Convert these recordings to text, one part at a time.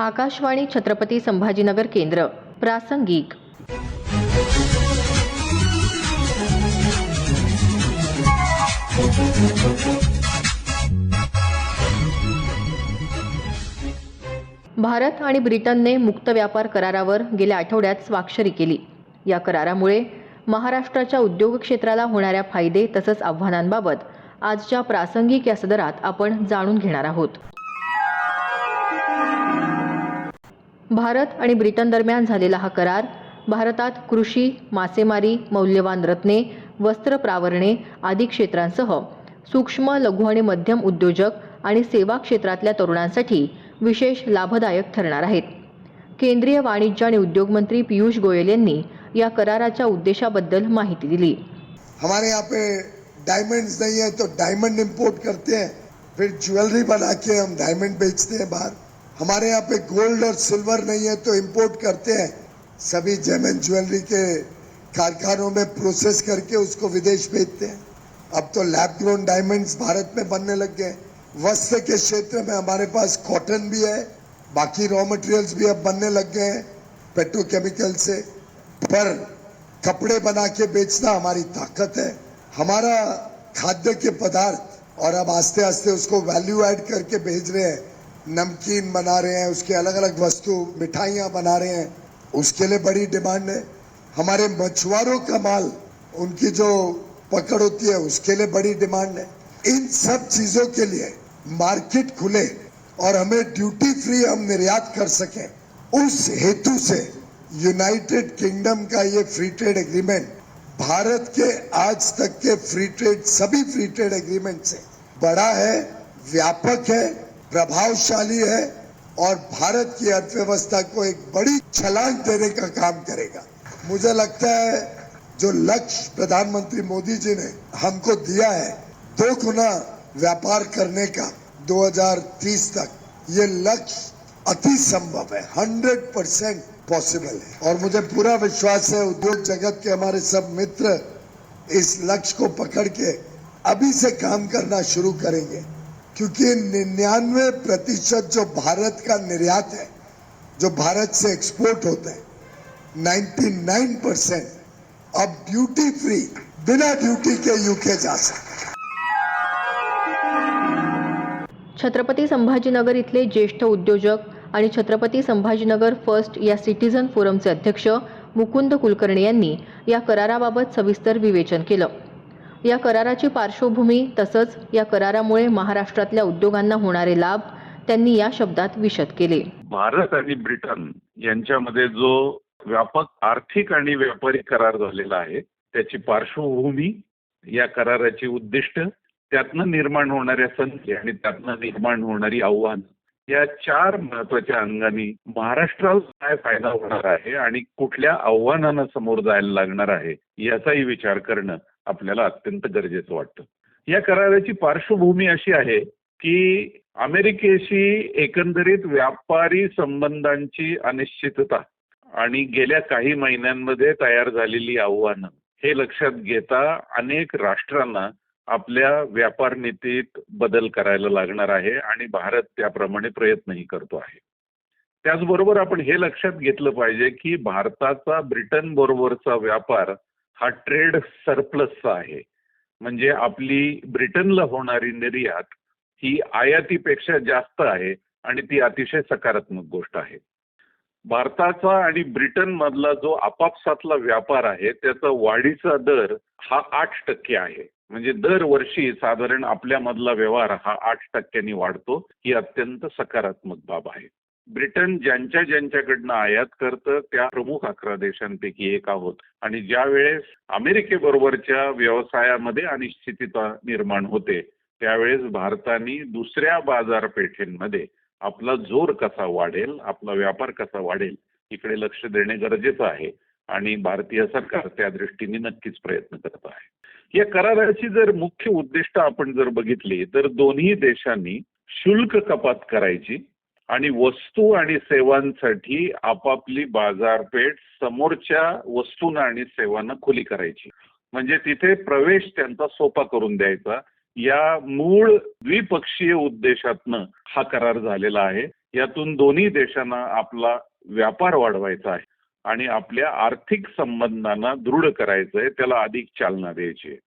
आकाशवाणी छत्रपती संभाजीनगर केंद्र प्रासंगिक. भारत आणि ब्रिटनने मुक्त व्यापार करारावर गेल्या आठवड्यात स्वाक्षरी केली. या करारामुळे महाराष्ट्राच्या उद्योग क्षेत्राला होणाऱ्या फायदे तसंच आव्हानांबाबत आजच्या प्रासंगिक या सदरात आपण जाणून घेणार आहोत. भारत आणि ब्रिटन दरम्यान झालेला हा करार भारतात कृषी मासेमारी मौल्यवान रत्ने वस्त्र प्रावरणे आदी क्षेत्रांसह सूक्ष्म लघु आणि मध्यम उद्योजक आणि सेवा क्षेत्रातल्या तरुणांसाठी विशेष लाभदायक ठरणार आहेत. केंद्रीय वाणिज्य आणि उद्योग मंत्री पियुष गोयल यांनी या कराराच्या उद्देशाबद्दल माहिती दिली. हमारे यहाँ पे डायमंड्स नहीं है तो डायमंड इम्पोर्ट करते हैं फिर ज्वेलरी बना के हम डायमंड बेचते हैं बाहर। हमारे यहाँ पे गोल्ड और सिल्वर नहीं है तो इंपोर्ट करते हैं। सभी जेमन ज्वेलरी के कारखानों में प्रोसेस करके उसको विदेश भेजते हैं। अब तो लैब ग्रोन डायमंड्स भारत में बनने लग गए। वस्त्र के क्षेत्र में हमारे पास कॉटन भी है, बाकी रॉ मटेरियल्स भी अब बनने लग गए हैं पेट्रोकेमिकल से। पर कपड़े बना के बेचना हमारी ताकत है। हमारा खाद्य के पदार्थ और अब आस्ते आस्ते उसको वैल्यू ऐड करके भेज रहे हैं। नमकीन बना रहे हैं, उसके अलग अलग वस्तु, मिठाइयाँ बना रहे हैं। उसके लिए बड़ी डिमांड है। हमारे मछुआरों का माल, उनकी जो पकड़ होती है, उसके लिए बड़ी डिमांड है। इन सब चीज़ों के लिए मार्केट खुले और हमें ड्यूटी फ्री हम निर्यात कर सकें। उस हेतु से यूनाइटेड किंगडम का ये फ्री ट्रेड एग्रीमेंट, भारत के आज तक के फ्री ट्रेड, सभी फ्री ट्रेड एग्रीमेंट से बड़ा है, व्यापक है। प्रभावशाली है और भारत की अर्थव्यवस्था को एक बड़ी छलांग देने का काम करेगा। मुझे लगता है जो लक्ष्य प्रधानमंत्री मोदी जी ने हमको दिया है, दो गुना व्यापार करने का 2030 तक, ये लक्ष्य अति संभव है 100 परसेंट पॉसिबल है। और मुझे पूरा विश्वास है, उद्योग जगत के हमारे सब मित्र इस लक्ष्य को पकड़ के अभी से काम करना शुरू करेंगे। क्योंकि निन्यानवे प्रतिशत जो भारत का निर्यात है जो भारत से एक्सपोर्ट होता है 99 परसेंट अब ड्यूटी फ्री बिना ड्यूटी के यूके जा सकते छत्रपती संभाजीनगर इथले ज्येष्ठ उद्योजक आणि छत्रपती संभाजीनगर फर्स्ट या सिटीझन फोरमचे अध्यक्ष मुकुंद कुलकर्णी यांनी या कराराबाबत सविस्तर विवेचन केलं. या कराराची पार्श्वभूमी तसंच या करारामुळे महाराष्ट्रातल्या उद्योगांना होणारे लाभ त्यांनी या शब्दात विशद केले. भारत आणि ब्रिटन यांच्यामध्ये जो व्यापक आर्थिक आणि व्यापारी करार झालेला आहे त्याची पार्श्वभूमी या कराराची उद्दिष्ट त्यातनं निर्माण होणाऱ्या संधी आणि त्यातनं निर्माण होणारी आव्हान या चार महत्त्वाच्या अंगाने महाराष्ट्राला काय फायदा होणार आहे आणि कुठल्या आव्हानांना समोर जायला लागणार आहे याचाही विचार करणं आपल्याला अत्यंत गरजेचं वाटतं. या कराराची पार्श्वभूमी अशी आहे की अमेरिकेशी एकंदरीत व्यापारी संबंधांची अनिश्चितता आणि गेल्या काही महिन्यांमध्ये तयार झालेली आव्हानं हे लक्षात घेता अनेक राष्ट्रांना आपल्या व्यापार नीतीत बदल करायला लागणार आहे आणि भारत त्याप्रमाणे प्रयत्नही करतो आहे. त्याचबरोबर आपण हे लक्षात घेतलं पाहिजे की भारताचा ब्रिटन बरोबरचा व्यापार हा ट्रेड सरप्लसचा आहे. म्हणजे आपली ब्रिटनला होणारी निर्यात ही आयातीपेक्षा जास्त आहे आणि ती अतिशय सकारात्मक गोष्ट आहे. भारताचा आणि ब्रिटन मधला जो आपापसातला व्यापार आहे त्याचा वाढीचा दर हा आठ टक्के आहे. म्हणजे दरवर्षी साधारण आपल्यामधला व्यवहार हा आठ टक्क्यांनी वाढतो ही अत्यंत सकारात्मक बाब आहे. ब्रिटन ज्यांच्या ज्यांच्याकडनं आयात करतं त्या प्रमुख अकरा देशांपैकी एक आहोत. आणि ज्या वेळेस अमेरिकेबरोबरच्या व्यवसायामध्ये अनिश्चितता निर्माण होते त्यावेळेस भारताने दुसऱ्या बाजारपेठेमध्ये आपला जोर कसा वाढेल आपला व्यापार कसा वाढेल इकडे लक्ष देणे गरजेचं आहे. आणि भारतीय सरकार त्या दृष्टीने नक्कीच प्रयत्न करत आहे. या कराराची जर मुख्य उद्दिष्ट आपण जर बघितली तर दोन्ही देशांनी शुल्क कपात करायची आणि वस्तू आणि सेवांसाठी आपापली बाजारपेठ समोरच्या वस्तूंना आणि सेवांना खुली करायची. म्हणजे तिथे प्रवेश त्यांचा सोपा करून द्यायचा. या मूळ द्विपक्षीय उद्देशातनं हा करार झालेला आहे. यातून दोन्ही देशांना आपला व्यापार वाढवायचा आहे आणि आपल्या आर्थिक संबंधांना दृढ करायचं आहे. त्याला अधिक चालना द्यायची आहे.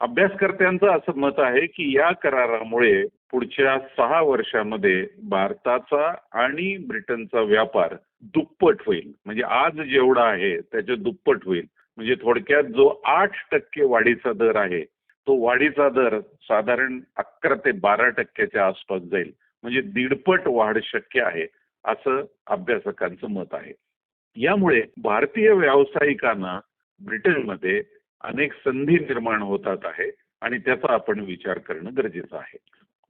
अभ्यासकर्त्यांचं असं मत आहे की या करारामुळे पुढच्या सहा वर्षामध्ये भारताचा आणि ब्रिटनचा व्यापार दुप्पट होईल. म्हणजे आज जेवढा आहे त्याचे दुप्पट होईल. म्हणजे थोडक्यात जो आठ टक्के वाढीचा दर आहे तो वाढीचा दर साधारण अकरा ते बारा टक्क्याच्या आसपास जाईल. म्हणजे दीडपट वाढ शक्य आहे असं अभ्यासकांचं मत आहे. यामुळे भारतीय व्यावसायिकांना ब्रिटनमध्ये अनेक संधी निर्माण होतात आहे आणि त्याचा आपण विचार करणं गरजेचं आहे.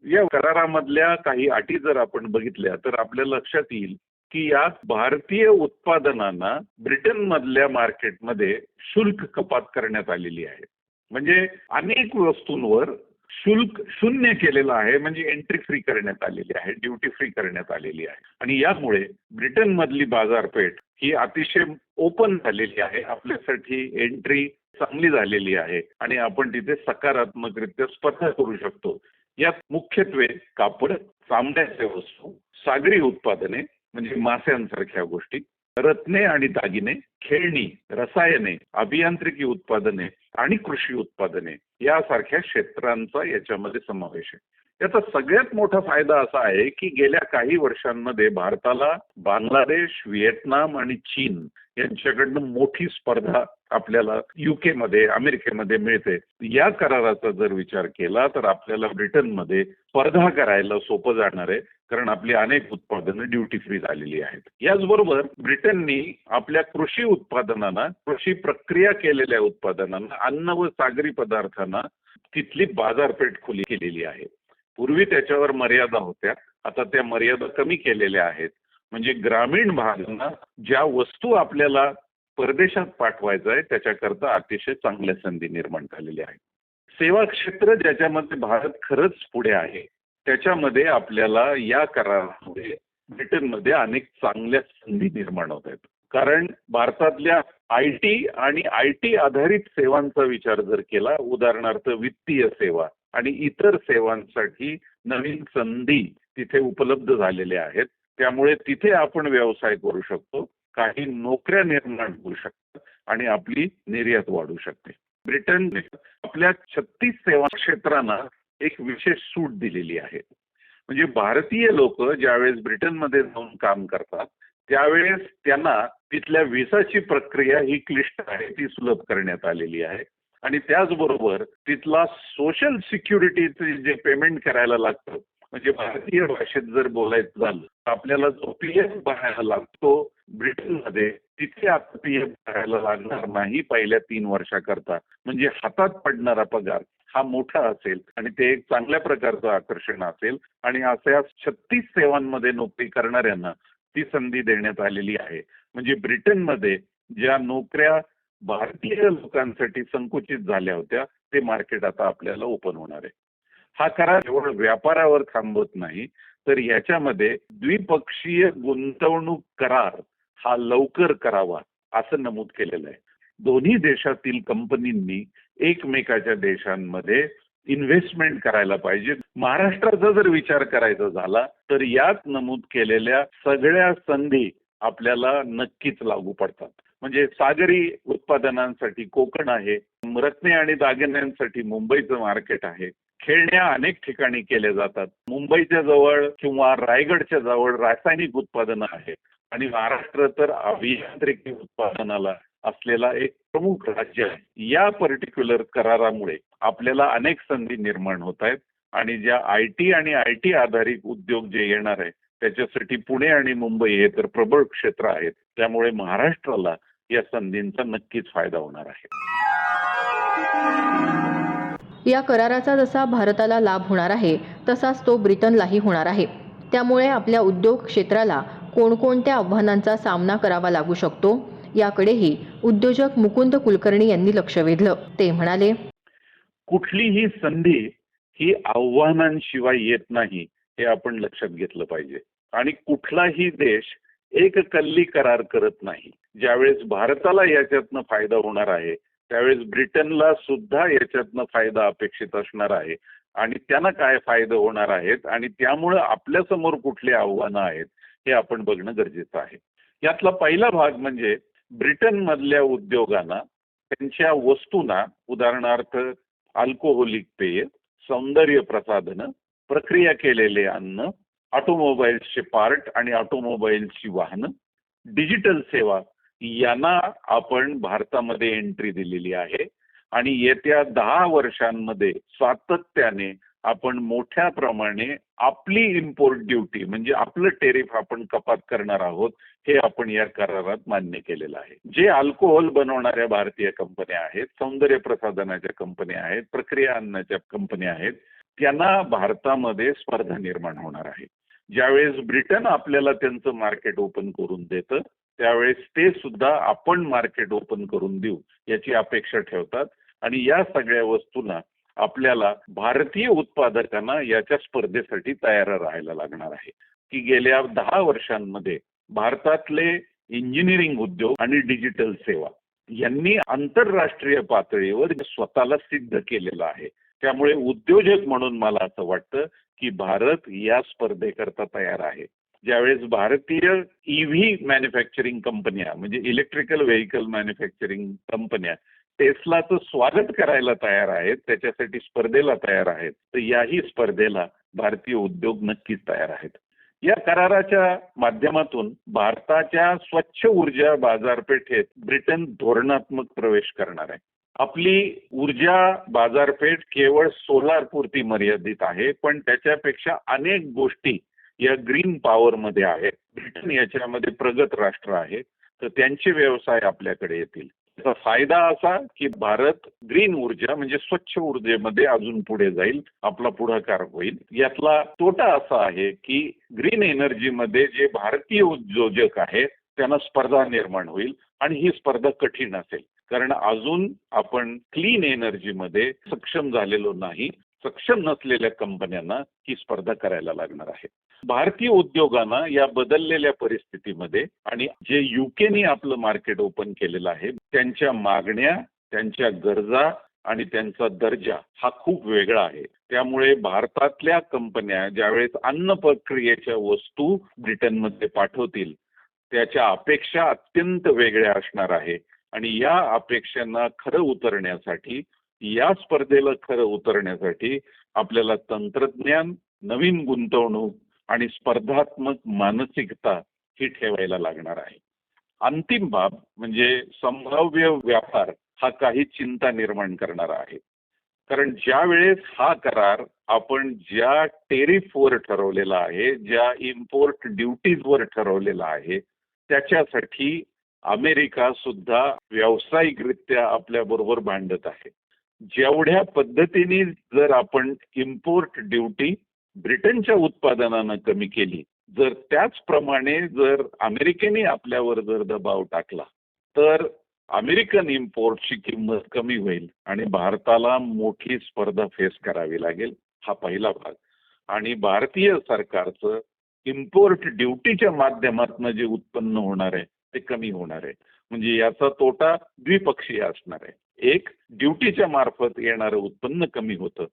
या करारामधल्या काही अटी जर आपण बघितल्या तर आपल्या लक्षात येईल की यात भारतीय उत्पादनांना ब्रिटनमधल्या मार्केटमध्ये शुल्क कपात करण्यात आलेली आहे. म्हणजे अनेक वस्तूंवर शुल्क शून्य केलेलं आहे म्हणजे एंट्री फ्री करण्यात आलेली आहे ड्युटी फ्री करण्यात आलेली आहे. आणि यामुळे ब्रिटनमधली बाजारपेठ ही अतिशय ओपन झालेली आहे आपल्यासाठी एंट्री चांगली झालेली आहे आणि आपण तिथे सकारात्मकरित्या स्पर्धा करू शकतो. यात मुख्यत्वे कापड चामड्याच्या वस्तू सागरी उत्पादने म्हणजे मास्यांसारख्या गोष्टी रत्ने आणि दागिने खेळणी रसायने अभियांत्रिकी उत्पादने आणि कृषी उत्पादने यासारख्या क्षेत्रांचा याच्यामध्ये समावेश आहे. याचा सगळ्यात मोठा फायदा असा आहे की गेल्या काही वर्षांमध्ये भारताला बांगलादेश व्हिएतनाम आणि चीन यांच्याकडनं मोठी स्पर्धा आपल्याला युके मध्ये अमेरिकेमध्ये मिळते. या कराराचा जर विचार केला तर आपल्याला ब्रिटनमध्ये स्पर्धा करायला सोपं जाणार आहे कारण आपली अनेक उत्पादनं ड्युटी फ्री झालेली आहेत. याचबरोबर ब्रिटननी आपल्या कृषी उत्पादनांना कृषी प्रक्रिया केलेल्या उत्पादनांना अन्न व सागरी पदार्थांना तिथली बाजारपेठ खुली केलेली आहे. पूर्वी त्याच्यावर मर्यादा होत्या. आता त्या मर्यादा कमी केलेल्या आहेत. म्हणजे ग्रामीण भागांना ज्या वस्तू आपल्याला परदेशात पाठवायचं आहे त्याच्याकरता अतिशय चांगल्या संधी निर्माण झालेल्या आहेत. सेवा क्षेत्र ज्याच्यामध्ये भारत खरंच पुढे आहे त्याच्यामध्ये आपल्याला या करारामध्ये ब्रिटनमध्ये अनेक चांगल्या संधी निर्माण होत आहेत. कारण भारतातल्या आय टी आणि आय टी आधारित सेवांचा विचार जर केला उदाहरणार्थ वित्तीय सेवा आणि इतर सेवांसाठी नवीन संधी तिथे उपलब्ध झालेल्या आहेत. त्यामुळे तिथे आपण व्यवसाय करू शकतो. काही नोकऱ्या निर्माण होऊ शकतात आणि आपली निर्यात वाढू शकते. ब्रिटनने आपल्या छत्तीस सेवा क्षेत्रांना एक विशेष सूट दिलेली आहे. म्हणजे भारतीय लोक ज्यावेळेस ब्रिटनमध्ये जाऊन काम करतात त्यावेळेस त्यांना तिथल्या व्हिसाची प्रक्रिया ही क्लिष्ट आहे ती सुलभ करण्यात आलेली आहे. आणि त्याचबरोबर तिथला सोशल सिक्युरिटीचे जे पेमेंट करायला लागतं म्हणजे भारतीय भाषेत जर बोलायचं झालं तर आपल्याला जो पी एफ भरायला लागतो ब्रिटनमध्ये तिथे आता पी एफ भरायला लागणार नाही पहिल्या तीन वर्षाकरता. म्हणजे हातात पडणारा पगार हा मोठा असेल आणि ते एक चांगल्या प्रकारचं आकर्षण असेल आणि अशा छत्तीस सेवांमध्ये नोकरी करणाऱ्यांना ती संधी देण्यात आलेली आहे. म्हणजे ब्रिटनमध्ये ज्या नोकऱ्या भारतीय लोकांसाठी संकुचित झाल्या होत्या. ते मार्केट आता आपल्याला ओपन होणार आहे. हा करार केवळ व्यापारावर थांबत नाही तर याच्यामध्ये द्विपक्षीय गुंतवणूक करार हा लवकर करावा असं नमूद केलेलं आहे. दोन्ही देशातील कंपनींनी एकमेकाच्या देशांमध्ये इन्व्हेस्टमेंट करायला पाहिजे. महाराष्ट्राचा जर विचार करायचा झाला तर यात नमूद केलेल्या सगळ्या संधी आपल्याला नक्कीच लागू पडतात. म्हणजे सागरी उत्पादनांसाठी कोकण आहे रत्ने आणि दागिन्यांसाठी मुंबईचं मार्केट आहे. खेळण्या अनेक ठिकाणी केल्या जातात. मुंबईच्या जवळ किंवा रायगडच्या जवळ रासायनिक उत्पादनं आहेत. आणि महाराष्ट्र तर अभियांत्रिकी उत्पादनाला असलेला एक प्रमुख राज्य आहे. या पर्टिक्युलर करारामुळे आपल्याला अनेक संधी निर्माण होत आहेत. आणि ज्या आय टी आणि आय टी आधारित उद्योग जे येणार आहे त्याच्यासाठी पुणे आणि मुंबई हे तर प्रबळ क्षेत्र आहेत. त्यामुळे महाराष्ट्राला या संधींचा नक्कीच फायदा होणार आहे. या कराराचा जसा भारताला लाभ होणार आहे तसाच तो ब्रिटनलाही होणार आहे. त्यामुळे आपल्या उद्योग क्षेत्राला कोणकोणत्या आव्हानांचा सामना करावा लागू शकतो याकडेही उद्योजक मुकुंद कुलकर्णी यांनी लक्ष वेधलं. ते म्हणाले कुठलीही संधी ही आव्हानांशिवाय येत नाही हे आपण लक्षात घेतलं पाहिजे. आणि कुठलाही देश एक कल्ली करार करत नाही. ज्यावेळेस भारताला याच्यातनं फायदा होणार आहे त्यावेळेस ब्रिटनला सुद्धा याच्यातनं फायदा अपेक्षित असणार आहे. आणि त्यांना काय फायदे होणार आहेत आणि त्यामुळं आपल्यासमोर कुठली आव्हानं आहेत हे आपण बघणं गरजेचं आहे. यातला पहिला भाग म्हणजे ब्रिटनमधल्या उद्योगांना त्यांच्या वस्तूंना उदाहरणार्थ अल्कोहोलिक पेय सौंदर्य प्रसाधनं प्रक्रिया केलेले अन्न ऑटोमोबाईल्सचे पार्ट आणि ऑटोमोबाईल्सची वाहनं डिजिटल सेवा यांना आपण भारतामध्ये एंट्री दिलेली आहे. आणि येत्या दहा वर्षांमध्ये सातत्याने आपण मोठ्या प्रमाणे आपली इम्पोर्ट ड्युटी म्हणजे आपलं टेरिफ आपण कपात करणार आहोत हे आपण या करारात मान्य केलेलं आहे. जे अल्कोहोल बनवणाऱ्या भारतीय कंपन्या आहेत सौंदर्य प्रसाधनाच्या कंपन्या आहेत प्रक्रिया अन्नाच्या कंपन्या आहेत त्यांना भारतामध्ये स्पर्धा निर्माण होणार आहे. ज्यावेळेस ब्रिटन आपल्याला त्यांचं मार्केट ओपन करून देतं त्यावेळेस ते सुद्धा आपण मार्केट ओपन करून देऊ याची अपेक्षा ठेवतात. आणि या सगळ्या वस्तूंना आपल्याला भारतीय उत्पादकांना याच्या स्पर्धेसाठी तयार राहायला लागणार आहे. की गेल्या दहा वर्षांमध्ये भारतातले इंजिनिअरिंग उद्योग आणि डिजिटल सेवा यांनी आंतरराष्ट्रीय पातळीवर स्वतःला सिद्ध केलेलं आहे. त्यामुळे उद्योजक म्हणून मला असं वाटतं की भारत या स्पर्धेकरता तयार आहे. ज्यावेळेस भारतीय ईव्ही मॅन्युफॅक्चरिंग कंपन्या म्हणजे इलेक्ट्रिकल व्हेकल मॅन्युफॅक्चरिंग कंपन्या टेस्लाचं स्वागत करायला तयार आहेत त्याच्यासाठी स्पर्धेला तयार आहेत तर याही स्पर्धेला भारतीय उद्योग नक्कीच तयार आहेत. या कराराच्या माध्यमातून भारताच्या स्वच्छ ऊर्जा बाजारपेठेत ब्रिटन धोरणात्मक प्रवेश करणार आहे. आपली ऊर्जा बाजारपेठ केवळ सोलार पुरती मर्यादित आहे पण त्याच्यापेक्षा अनेक गोष्टी या ग्रीन पॉवरमध्ये आहेत. ब्रिटन याच्यामध्ये प्रगत राष्ट्र आहे तर त्यांचे व्यवसाय आपल्याकडे येतील. त्याचा फायदा असा की भारत ग्रीन ऊर्जा म्हणजे स्वच्छ ऊर्जेमध्ये अजून पुढे जाईल आपला पुढाकार होईल. यातला तोटा असा आहे की ग्रीन एनर्जीमध्ये जे भारतीय उद्योजक आहेत त्यांना स्पर्धा निर्माण होईल आणि ही स्पर्धा कठीण असेल. कारण अजून आपण क्लीन एनर्जीमध्ये सक्षम झालेलो नाही. सक्षम नसलेल्या कंपन्यांना ही स्पर्धा करायला लागणार आहे. भारतीय उद्योगांना या बदललेल्या परिस्थितीमध्ये आणि जे युकेने आपलं मार्केट ओपन केलेलं आहे त्यांच्या मागण्या त्यांच्या गरजा आणि त्यांचा दर्जा हा खूप वेगळा आहे. त्यामुळे भारतातल्या कंपन्या ज्यावेळेस अन्न प्रक्रियेच्या वस्तू ब्रिटनमध्ये पाठवतील त्याच्या अपेक्षा अत्यंत वेगळ्या असणार आहे. आणि या अपेक्षांना खरं उतरण्यासाठी या स्पर्धेला खरं उतरण्यासाठी आपल्याला तंत्रज्ञान नवीन गुंतवणूक आणि स्पर्धात्मक मानसिकता ही ठेवायला लागणार आहे. अंतिम बाब म्हणजे संभाव्य व्यापार हा काही चिंता निर्माण करणारा आहे. कारण ज्या वेळेस हा करार आपण ज्या टेरिफवर ठरवलेला आहे ज्या इम्पोर्ट ड्युटीजवर ठरवलेला आहे त्याच्यासाठी अमेरिका सुद्धा व्यावसायिकरित्या आपल्या बरोबर भांडत आहे. जेवढ्या पद्धतीने जर आपण इम्पोर्ट ड्युटी ब्रिटनच्या उत्पादनानं कमी केली जर त्याचप्रमाणे जर अमेरिकेने आपल्यावर जर दबाव टाकला तर अमेरिकन इम्पोर्टची किंमत कमी होईल आणि भारताला मोठी स्पर्धा फेस करावी लागेल हा पहिला भाग. आणि भारतीय सरकारचं इम्पोर्ट ड्युटीच्या माध्यमातून जे उत्पन्न होणार आहे ते कमी होणार आहे. म्हणजे याचा तोटा द्विपक्षीय असणार आहे. एक ड्युटीच्या मार्फत येणारं उत्पन्न कमी होतं.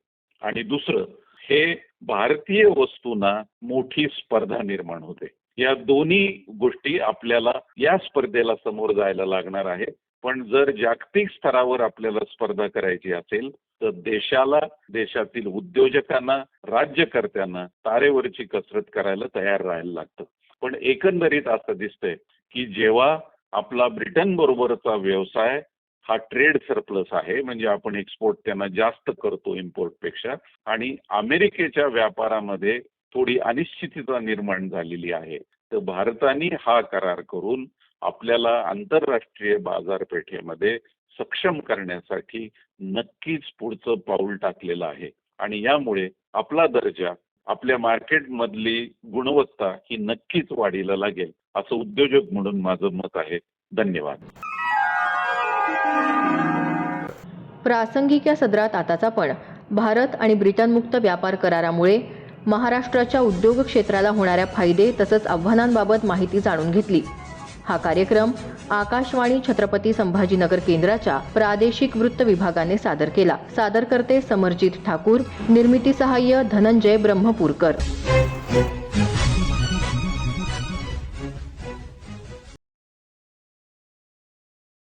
आणि दुसरं हे भारतीय वस्तूंना मोठी स्पर्धा निर्माण होते. या दोन्ही गोष्टी आपल्याला या स्पर्धेला समोर जायला लागणार आहेत. पण जर जागतिक स्तरावर आपल्याला स्पर्धा करायची असेल तर देशाला देशातील उद्योजकांना राज्यकर्त्यांना तारेवरची कसरत करायला तयार राहायला लागतं. पण एकंदरीत असं दिसतंय की जेव्हा आपला ब्रिटन बरोबरचा व्यवसाय हा ट्रेड सरप्लस आहे म्हणजे आपण एक्सपोर्ट त्यांना जास्त करतो इम्पोर्टपेक्षा आणि अमेरिकेच्या व्यापारामध्ये थोडी अनिश्चितता निर्माण झालेली आहे तर भारताने हा करार करून आपल्याला आंतरराष्ट्रीय बाजारपेठेमध्ये सक्षम करण्यासाठी नक्कीच पुढचं पाऊल टाकलेलं आहे. आणि यामुळे आपला दर्जा आपल्या मार्केटमधली गुणवत्ता ही नक्कीच वाढीला लागेल. असं उद्योजक म्हणून माझं मत आहे. धन्यवाद. प्रासंगिक या सदरात आताचा पण भारत आणि ब्रिटन मुक्त व्यापार करारामुळे महाराष्ट्राच्या उद्योग क्षेत्राला होणाऱ्या फायदे तसंच आव्हानांबाबत माहिती जाणून घेतली. हा कार्यक्रम आकाशवाणी छत्रपती संभाजीनगर केंद्राच्या प्रादेशिक वृत्त विभागाने सादर केला. सादरकर्ते समरजित ठाकूर निर्मिती सहाय्य धनंजय ब्रह्मपूरकर.